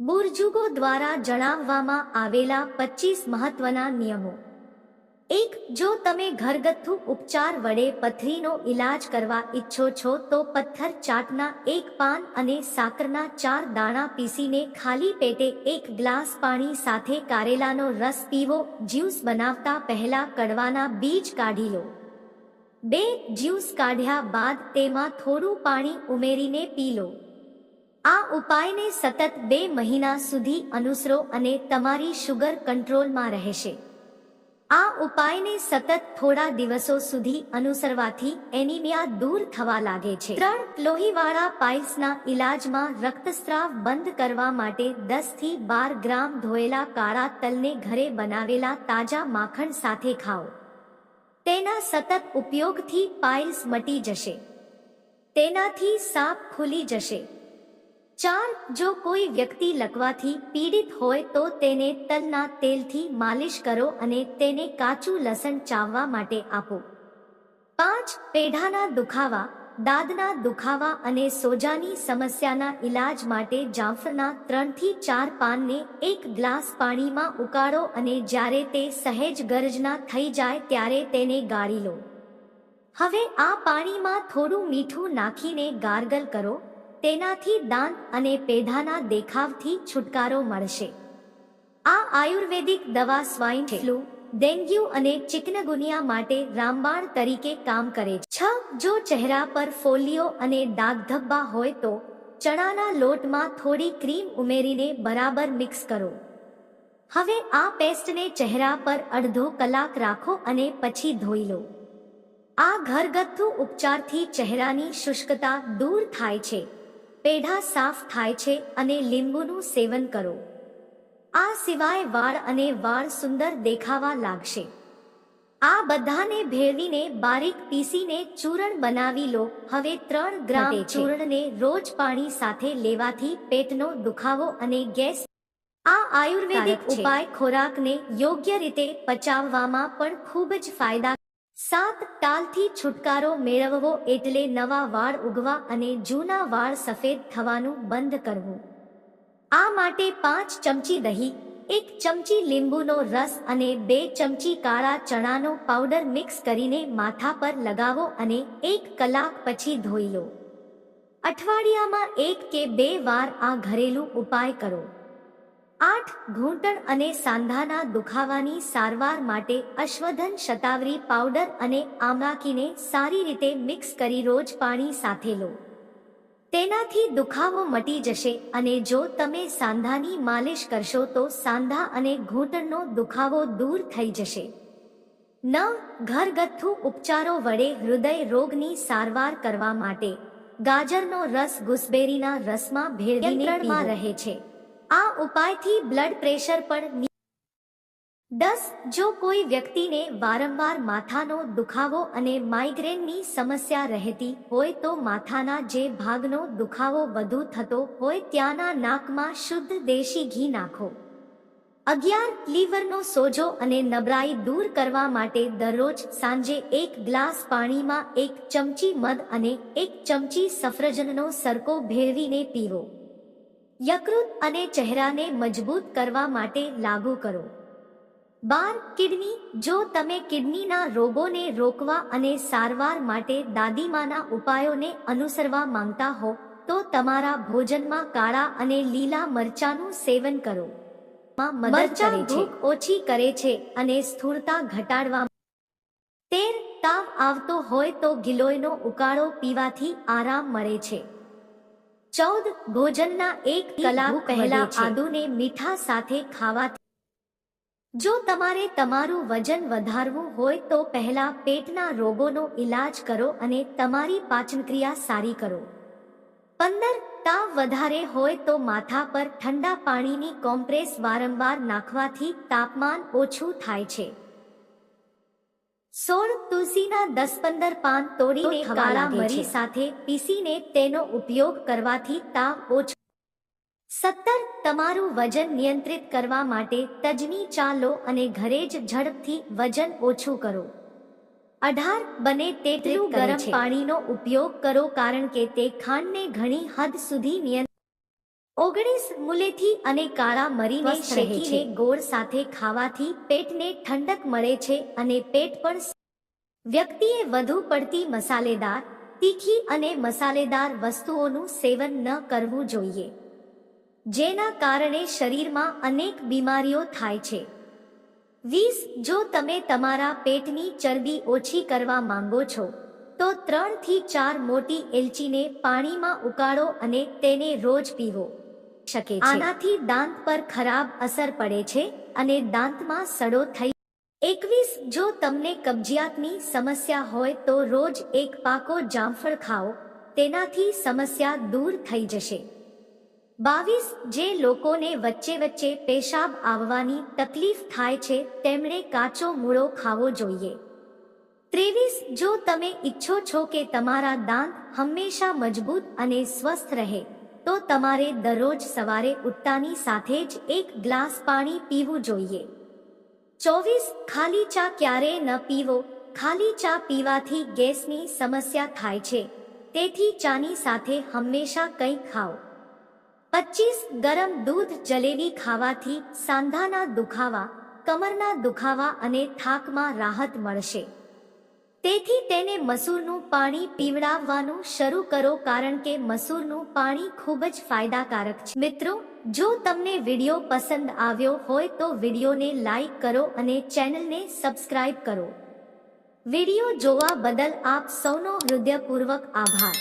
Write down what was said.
બુર્જુગો દ્વારા જણાવવામાં આવેલા પચીસ મહત્વના નિયમો. એક, જો તમે ઘરગથ્થુ ઉપચાર વડે પથરીનો ઈલાજ કરવા ઈચ્છો છો, તો પથ્થર ચાટના એક પાન અને સાકરના ચાર દાણા પીસીને ખાલી પેટે એક ગ્લાસ પાણી સાથે કારેલાનો રસ પીવો, જ્યુસ બનાવતા પહેલા કડવાના બીજ કાઢી લો. બે, જ્યુસ કાઢ્યા બાદ તેમાં થોડું પાણી ઉમેરીને પી લો. આ ઉપાયને સતત બે મહિના સુધી અનુસરો અને તમારી શુગર કંટ્રોલમાં રહેશે. આ ઉપાયને સતત થોડા દિવસો સુધી અનુસરવાથી એનિમિયા દૂર થવા લાગે છે. ત્રણ લોહીવાળા પાઇલ્સના ઇલાજમાં રક્તસ્રાવ બંધ કરવા માટે દસથી બાર ગ્રામ ધોયેલા કાળા તલને ઘરે બનાવેલા તાજા માખણ સાથે ખાઓ. તેના સતત ઉપયોગથી પાઇલ્સ મટી જશે. તેનાથી સાપ ખુલી જશે. ચાર જો કોઈ વ્યક્તિ લકવાથી પીડિત હોય તો તેને તલના તેલથી માલિશ કરો અને તેને કાચું લસણ ચાવવા માટે આપો. પાંચ, પેઢાના દુખાવા, દાદના દુખાવા અને સોજાની સમસ્યાના ઈલાજ માટે જામફળના ત્રણથી ચાર પાનને એક ગ્લાસ પાણીમાં ઉકાળો અને જ્યારે તે સહેજ ગરજના થઈ જાય ત્યારે તેને ગાળી લો. હવે આ પાણીમાં થોડું મીઠું નાખીને ગાર્ગલ કરો. તેનાથી દાંત અને પેઢાના દેખાવથી છુટકારો મળશે. આ આયુર્વેદિક દવા સ્વાઇન ફ્લૂ, ડેન્ગ્યુ અને ચિકનગુનિયા માટે રામબાણ તરીકે કામ કરે છે. છ, જો ચહેરા પર ફોલ્લીઓ અને દાગ ધબ્બા હોય તો ચણાના લોટમાં થોડી ક્રીમ ઉમેરીને બરાબર મિક્સ કરો. હવે આ પેસ્ટને ચહેરા પર અડધો કલાક રાખો અને પછી ધોઈ લો. આ ઘરગથ્થુ ઉપચારથી ચહેરાની શુષ્કતા દૂર થાય છે. પેઢા સાફ થાય છે અને લીંબુનું સેવન કરો. આ સિવાય વાળ અને વાળ સુંદર દેખાવા લાગશે. આ બધાને ભેળવીને બારીક પીસીને ચૂરણ બનાવી લો. હવે ત્રણ ગ્રામ ચૂરણને રોજ પાણી સાથે લેવાથી પેટનો દુખાવો અને ગેસ આ આયુર્વેદિક. ઉપાય ખોરાકને યોગ્ય રીતે પચાવવામાં પણ ખૂબ જ ફાયદા સાત ટાલથી છુટકારો મેળવવો એટલે નવા વાળ ઉગવા અને જૂના વાળ સફેદ થવાનું બંધ કરવું. આ માટે પાંચ ચમચી દહીં, એક ચમચી લીંબુનો રસ અને બે ચમચી કાળા ચણાનો પાવડર મિક્સ કરીને માથા પર લગાવો અને એક કલાક પછી ધોઈ લો. અઠવાડિયામાં એક કે બે વાર આ ઘરેલું ઉપાય કરો. આઠ ઘૂંટણ અને સાંધાના દુખાવાની સારવાર માટે અશ્વધન શતાવરી પાવડર અને આમલાકીને સારી રીતે મિક્સ કરી રોજ પાણી સાથે લો. તેનાથી દુખાવો મટી જશે અને જો તમે સાંધાની માલિશ કરશો તો સાંધા અને ઘૂંટણનો દુખાવો દૂર થઈ જશે. નવ ઘરગથ્થુ ઉપચારો વડે હૃદય રોગની સારવાર કરવા માટે ગાજરનો રસ ગુસબેરીના રસમાં ભેળવીને રહે છે. આ ઉપાયથી બ્લડ પ્રેશર પણ દસ, જો કોઈ વ્યક્તિને વારંવાર માથાનો દુખાવો અને માઇગ્રેનની સમસ્યા રહેતી હોય તો માથાના જે ભાગનો દુખાવો વધુ થતો હોય ત્યાંના નાકમાં શુદ્ધ દેશી ઘી નાખો. અગિયાર, લીવરનો સોજો અને નબળાઈ દૂર કરવા માટે દરરોજ સાંજે એક ગ્લાસ પાણીમાં એક ચમચી મધ અને એક ચમચી સફરજનનો સરકો ભેળવીને પીવો. યકૃત અને ચહેરાને મજબૂત કરવા માટે લાગુ કરો. બાર કિડની જો તમે કિડનીના રોગોને રોકવા અને સારવાર માટે દાદીમાના ઉપાયોને અનુસરવા માંગતા હો તો તમારા ભોજનમાં કાળા અને લીલા મરચાનું સેવન કરો. મરચાં ભૂખ ઓછી કરે છે અને સ્થૂળતા ઘટાડવા તેર તાવ આવતો હોય તો ગિલોયનો ઉકાળો પીવાથી આરામ મળે છે. ચૌદ ભોજનના એક કલાક પહેલા આદુને મીઠા સાથે ખાવાથી જો તમારે તમારું વજન વધારવું હોય તો પહેલા પેટના રોગોનો ઈલાજ કરો અને તમારી પાચનક્રિયા સારી કરો. પંદર તાવ વધારે હોય તો માથા પર ઠંડા પાણીની કોમ્પ્રેસ વારંવાર નાખવાથી તાપમાન ઓછું થાય છે. સોળ તુલસીના દસ પંદર પાન તોડીને કાળા મરી સાથે પીસીને તેનો ઉપયોગ કરવાથી તાવ ઓછો સત્તર તમારું વજન નિયંત્રિત કરવા માટે તજની ચાલો અને ઘરે જ ઝડપથી વજન ઓછું કરો. અઢાર બને તેટલું ગરમ પાણીનો ઉપયોગ કરો કારણ કે તે ખાંડને ઘણી હદ સુધી નિયંત્રિત ઓગણીસ મુલેથી અને કાળા મરીને. શેકીને ગોળ સાથે ખાવાથી પેટને ઠંડક મળે છે અને પેટ પણ વ્યક્તિએ વધુ પડતી મસાલેદાર તીખી અને મસાલેદાર વસ્તુઓનું સેવન ન કરવું જોઈએ જેના કારણે શરીરમાં અનેક બીમારીઓ થાય છે. વીસ જો તમે તમારા પેટની ચરબી ઓછી કરવા માંગો છો તો ત્રણથી ચાર મોટી એલચીને પાણીમાં ઉકાળો અને તેને રોજ પીવો. શકે આનાથી દાંત પર ખરાબ અસર પડે છે અને દાંતમાં સડો થઈ એકવીસ, જો તમને કબજિયાતની સમસ્યા હોય તો રોજ એક પાકો જામફળ ખાઓ, તેનાથી સમસ્યા દૂર થઈ જશે. બાવીસ, જે લોકોને વચ્ચે વચ્ચે પેશાબ આવવાની તકલીફ થાય છે, તેમણે કાચો મૂળો ખાવો જોઈએ. ત્રેવીસ, જો તમે ઈચ્છો છો કે તમારા દાંત હંમેશા મજબૂત અને સ્વસ્થ રહે, તો તમારે દરરોજ સવારે ઉઠતાની સાથે જ એક ગ્લાસ પાણી પીવું જોઈએ. ચોવીસ ખાલી ચા ક્યારેય ન પીવો. ખાલી ચા પીવાથી ગેસની સમસ્યા થાય છે. તેથી ચાની સાથે હંમેશા કંઈ ખાઓ. પચીસ ગરમ દૂધ જલેબી ખાવાથી સાંધાના દુખાવા, કમરના દુખાવા અને થાકમાં રાહત મળશે. તેથી તેને મસૂરનું પાણી પીવડાવવાનું શરૂ કરો કારણ કે મસૂરનું પાણી ખૂબ જ ફાયદાકારક છે. મિત્રો, જો તમને વીડિયો પસંદ આવ્યો હોય તો વિડીયોને લાઈક કરો અને ચેનલને સબસ્ક્રાઇબ કરો. વીડિયો જોવા બદલ આપ સૌનો હૃદયપૂર્વક આભાર.